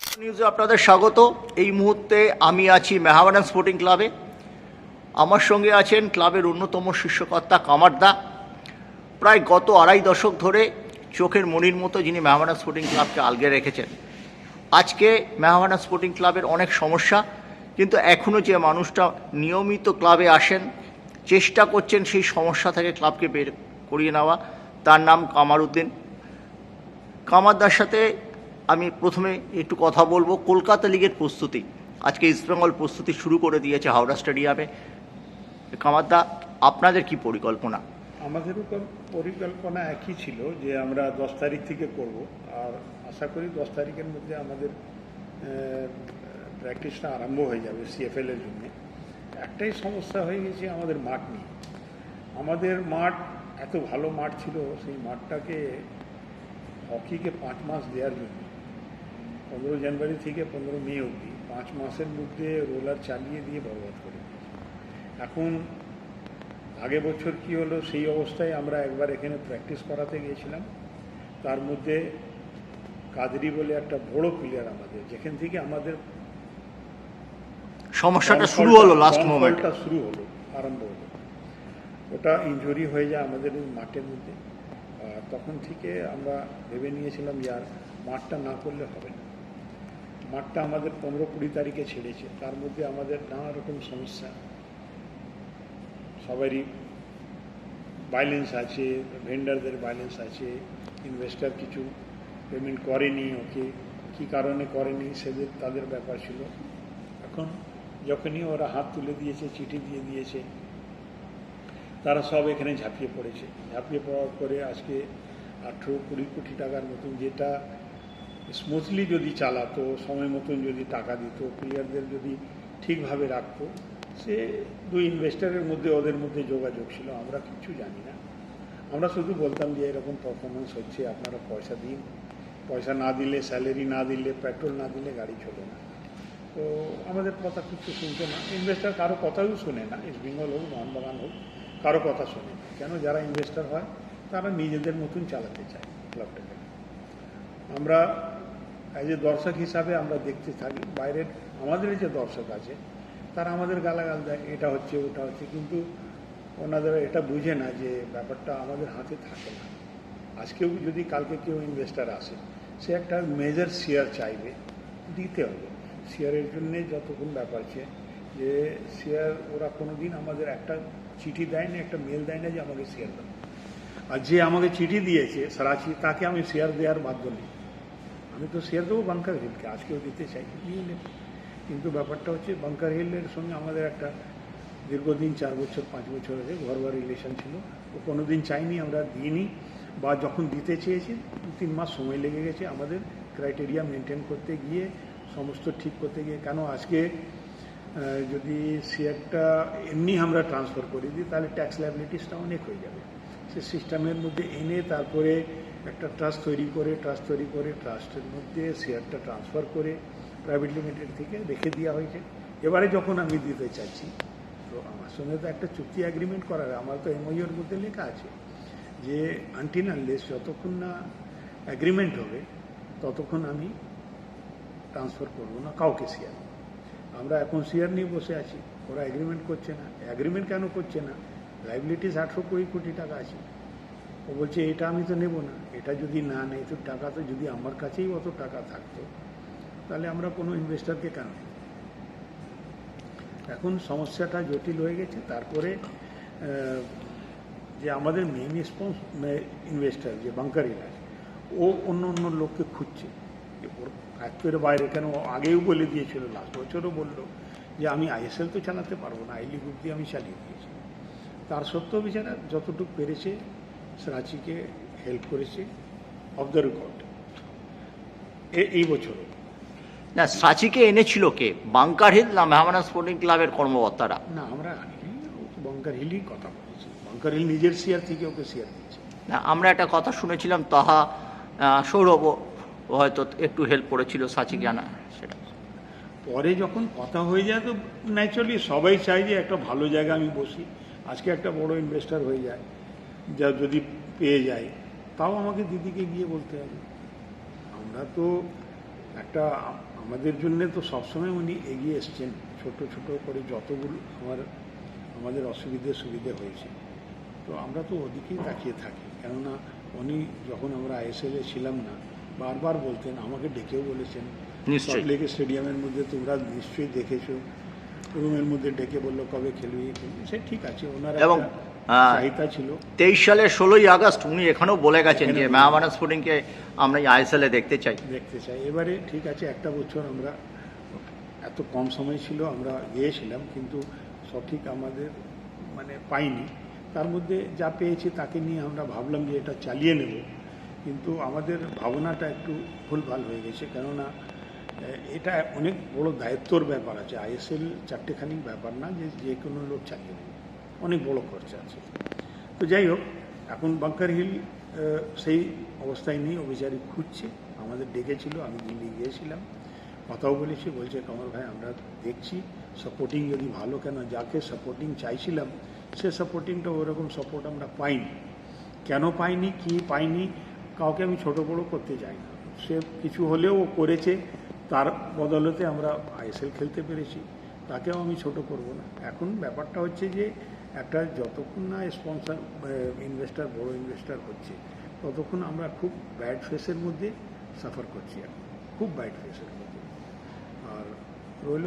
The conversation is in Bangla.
নিউজে আপনাদের স্বাগত। এই মুহূর্তে আমি আছি মেহাবানান স্পোর্টিং ক্লাবে আমার সঙ্গে আছেন ক্লাবের অন্যতম শীর্ষকর্তা কামারদা প্রায় গত আড়াই দশক ধরে চোখের মনির মতো যিনি মেহাবানা স্পোর্টিং ক্লাবকে আলগে রেখেছেন। আজকে মেহাবানা স্পোর্টিং ক্লাবের অনেক সমস্যা, কিন্তু এখনও যে মানুষটা নিয়মিত ক্লাবে আসেন, চেষ্টা করছেন সেই সমস্যা থেকে ক্লাবকে বের করিয়ে নেওয়া, তার নাম কামার উদ্দিন। কামারদার সাথে আমি প্রথমে একটু কথা বলব। কলকাতা লিগের প্রস্তুতি। আজকে ইস্টবেঙ্গল প্রস্তুতি শুরু করে দিয়েছে হাওড়া স্টেডিয়ামে। কামারদা, আপনাদের কি পরিকল্পনা? আমাদেরও পরিকল্পনা একই ছিল যে আমরা দশ তারিখ থেকে করব। আর আশা করি দশ তারিখের মধ্যে আমাদের প্র্যাকটিসটা আরম্ভ হয়ে যাবে সিএফএল এর জন্য। একটাই সমস্যা হয়ে গেছে আমাদের মাঠ নিয়ে। আমাদের মাঠ, এত ভালো মাঠ ছিল, সেই মাঠটাকে হকিকে পাঁচ মাস দেওয়ার জন্য পনেরো জানুয়ারি থেকে পনেরো মে অবধি পাঁচ মাসের মধ্যে রোলার চালিয়ে দিয়ে বরবাদ করে এখন আগে বছর কি হলো সেই অবস্থায় আমরা একবার এখানে প্র্যাকটিস করাতে গিয়েছিলাম। তার মধ্যে কাদরি বলে একটা বড় প্লেয়ার আমাদের যেখান থেকে আমাদের সমস্যাটা শুরু হলো লাস্ট মোমেন্ট downfall টা শুরু হলো আরম্ভ হলো। ওটা ইনজুরি হয়ে যায় আমাদের ওই মাঠের মধ্যে। আর তখন থেকে আমরা ভেবে নিয়েছিলাম যে আর মাঠটা না করলে হবে না। মাঠটা আমাদের পনেরো কুড়ি তারিখে ছেড়েছে। তার মধ্যে আমাদের নানা রকম সমস্যা। সবারই বাইলেন্স আছে ভেন্ডারদের বাইলেন্স আছে ইনভেস্টার কিছু পেমেন্ট করেনি ওকে, কি কারণে করেনি সেদের, তাদের ব্যাপার ছিল। এখন যখনই ওরা হাত তুলে দিয়েছে, চিঠি দিয়ে দিয়েছে, তারা সব এখানে ঝাঁপিয়ে পড়েছে। ঝাঁপিয়ে পড়ার পরে আজকে আঠেরো কুড়ি কোটি টাকার মতন যেটা স্মুথলি যদি চালাতো, সময় মতন যদি টাকা দিত প্লেয়ারদের যদি ঠিকভাবে রাখতো, সে দুই ইনভেস্টারের মধ্যে, ওদের মধ্যে যোগাযোগ ছিল, আমরা কিছু জানি না। আমরা শুধু বলতাম যে এরকম পারফরমেন্স হচ্ছে, আপনারা পয়সা দিন। পয়সা না দিলে স্যালারি না দিলে পেট্রোল না দিলে গাড়ি চলে না। তো আমাদের কথা কিছু শুনতো না। ইনভেস্টার কারও কথাও শোনে না ইস্ট বেঙ্গল হোক মোহনবাগান হোক, কারও কথা শোনে না। কেন? যারা ইনভেস্টার হয়, তারা নিজেদের মতন চালাতে চায় ক্লাবটাকে আমরা অ্যাজ এ দর্শক হিসাবে আমরা দেখতে থাকি, বাইরের আমাদের যে দর্শক আছে, তারা আমাদের গালাগাল দেয়, এটা হচ্ছে, ওটা হচ্ছে, কিন্তু ওনাদের এটা বুঝে না যে ব্যাপারটা আমাদের হাতে থাকে না। আজকেও যদি কালকে কেউ ইনভেস্টার আসে, সে একটা মেজর শেয়ার চাইবে, দিতে হবে। শেয়ারের জন্যে যতক্ষণ ব্যাপার আছে, যে শেয়ার ওরা কোনো দিন আমাদের একটা চিঠি দেয় না একটা মেল দেয় না যে আমাকে শেয়ার দাও। আর যে আমাকে চিঠি দিয়েছে সারাচি তাকে আমি শেয়ার দেওয়ার বাধ্য নেই। আমি তো শেয়ার দেবো বাংকার হিলকে আজকেও দিতে চাই। নিয়ে নেব কিন্তু ব্যাপারটা হচ্ছে বাংকার হিলের সঙ্গে আমাদের একটা দীর্ঘদিন, চার বছর, পাঁচ বছর আগে ঘরবার রিলেশন ছিল। ও কোনো দিন চাইনি, আমরা দিইনি। বা যখন দিতে চেয়েছি, দু তিন মাস সময় লেগে গেছে আমাদের ক্রাইটেরিয়া মেনটেন করতে গিয়ে, সমস্ত ঠিক করতে গিয়ে। কেন আজকে যদি শেয়ারটা এমনি আমরা ট্রান্সফার করে দিই, তাহলে ট্যাক্স লাইবিলিটিসটা অনেক হয়ে যাবে। সে সিস্টেমের মধ্যে এনে তারপরে একটা ট্রাস্ট তৈরি করে ট্রাস্ট তৈরি করে ট্রাস্টের মধ্যে শেয়ারটা ট্রান্সফার করে প্রাইভেট লিমিটেড থেকে রেখে দেওয়া হয়েছে। এবারে যখন আমি দিতে চাইছি, তো আমার সঙ্গে তো একটা চুক্তি অ্যাগ্রিমেন্ট করার, আমার তো এমওইউর মধ্যে লেখা আছে যে আনটিন আনলেস যতক্ষণ না অ্যাগ্রিমেন্ট হবে, ততক্ষণ আমি ট্রান্সফার করব না কাউকে শেয়ার আমরা এখন শেয়ার নিয়ে বসে আছি, ওরা এগ্রিমেন্ট করছে না। এগ্রিমেন্ট কেন করছে না? লাইবিলিটিস আটশো কুড়ি কোটি টাকা আছে। ও বলছে, এটা আমি তো নেব না। এটা যদি না নেই, তো টাকা তো যদি আমার কাছেই অত টাকা থাকতো, তাহলে আমরা কোনো ইনভেস্টারকে কেন এখন সমস্যাটা জটিল হয়ে গেছে। তারপরে যে আমাদের মেন রেসপন্স ইনভেস্টার যে বাঙ্কার ইলাজ ও অন্য অন্য লোককে খুঁজছে। ওর ফ্যাক্টরির বাইরে কেন আগেও বলে দিয়েছিল লাস্ট বছরও বলল যে, আমি আইএসএল তো চালাতে পারব না আই লিগ অব্দি আমি চালিয়ে দিয়েছি। তার সত্ত্বেও বিচারা যতটুকু পেরেছে রাঁচিকে হেল্প করেছে অফ দ্য রেকর্ড এই বছর না সাচিকে এনেছিল কে? বাংকার হিল না মেহাবানা স্পোর্টিং ক্লাবের কর্মকর্তারা? না আমরা বাঙ্কার হিলই কথা বলেছি। বাঙ্কার হিল নিজের শেয়ার থেকে ওকে শেয়ার দিয়েছে না আমরা একটা কথা শুনেছিলাম তাহা সৌরভ হয়তো একটু হেল্প করেছিল সাচিকে আনা সেটা। পরে যখন কথা হয়ে যায় তো ন্যাচারালি সবাই চায় যে একটা ভালো জায়গা আমি বসি। আজকে একটা বড় ইনভেস্টার হয়ে যায়। যা যদি পেয়ে যায় তাও আমাকে দিদিকে গিয়ে বলতে হবে আমরা তো একটা আমাদের জন্য তো সবসময় উনি এগিয়ে এসছেন ছোট ছোট করে যতগুলো আমার আমাদের অসুবিধে সুবিধে হয়েছে তো আমরা তো ওদিকেই তাকিয়ে থাকি কেননা উনি যখন আমরা আইএসএলে ছিলাম না বারবার বলতেন আমাকে ডেকেও বলেছেন। সল্টলেকের স্টেডিয়ামের মধ্যে তোমরা নিশ্চয়ই দেখেছ রুমের মধ্যে ডেকে বলল কবে খেলবি খেলবি সে ঠিক আছে ওনার এবং, চাহিদা ছিল। তেইশ সালের ষোলোই আগস্ট উনি এখানেও বলে গেছেন যে মেহাবানা স্পোর্টিংকে আমরা আইএসএলে দেখতে চাই। দেখতে চাই। এবারে ঠিক আছে একটা বছর আমরা এত কম সময় ছিল আমরা গিয়েছিলাম কিন্তু সঠিক আমাদের মানে পাইনি। তার মধ্যে যা পেয়েছি তাকে নিয়ে আমরা ভাবলাম যে এটা চালিয়ে নেব। কিন্তু আমাদের ভাবনাটা একটু ভুলভাল হয়ে গেছে কেননা এটা অনেক বড় দায়িত্বর ব্যাপার আছে। আইএসএল চারটেখানি ব্যাপার না যে যে কোনো লোক চালিয়ে নেবে। অনেক বড় খরচা আছে। তো যাই হোক এখন বাঙ্কার হিল সেই অবস্থায় নেই ও বিচারি খুঁজছে। আমাদের ডেকেছিল, আমি দিল্লি গিয়েছিলাম। কথাও বলেছি, বলছে কমর ভাই, আমরা দেখছি সাপোর্টিং যদি ভালো কেন, যাকে সাপোর্টিং চাইছিলাম, সে সাপোর্টিংটা ওরকম সাপোর্ট আমরা পাইনি। কেন পাইনি, কি পাইনি, কাউকে আমি ছোট বড় করতে চাই না। সে কিছু হলেও করেছে, তার বদলতে আমরা আইএসএল খেলতে পেরেছি। তাকেও আমি ছোট করব না। এখন ব্যাপারটা হচ্ছে যে একটা যতক্ষণ না স্পন্সার ইনভেস্টার বড় ইনভেস্টার হচ্ছে, ততক্ষণ আমরা খুব ব্যাড ফেসের মধ্যে সাফার করছি এখন, খুব ব্যাড ফেসের মধ্যে। আর রইল